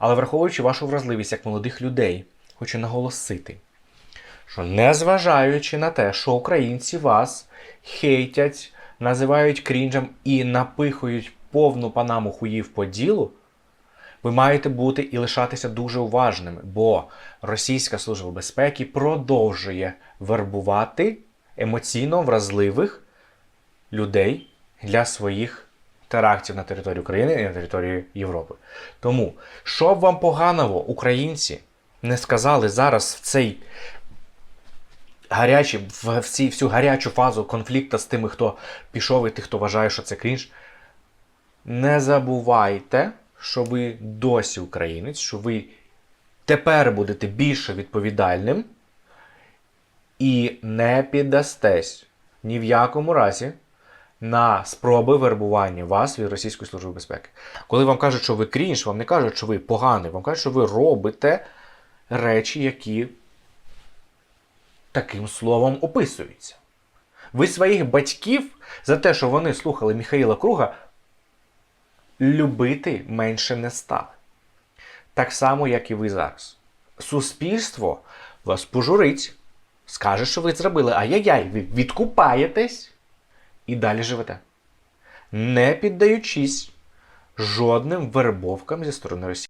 Але враховуючи вашу вразливість як молодих людей, хочу наголосити, що незважаючи на те, що українці вас хейтять, називають крінжем і напихують повну панаму хуїв по ділу, ви маєте бути і лишатися дуже уважними, бо Російська служба безпеки продовжує вербувати емоційно вразливих людей для своїх терактів на території України і на території Європи. Тому, що б вам поганого, українці, не сказали зараз в цей гарячий, в, цій всю гарячу фазу конфлікту з тими, хто пішов, і тих, хто вважає, що це крінж, не забувайте, що ви досі українець, що ви тепер будете більше відповідальним і не піддастесь ні в якому разі на спроби вербування вас від Російської служби безпеки. Коли вам кажуть, що ви крінж, вам не кажуть, що ви поганий, вам кажуть, що ви робите речі, які таким словом описуються. Ви своїх батьків за те, що вони слухали Михаїла Круга, любити менше не стали. Так само, як і ви зараз. Суспільство вас пожурить, скаже, що ви зробили ай-яй-яй, ви відкупаєтесь далі живете. Не піддаючись жодним вербовкам зі сторони Росії.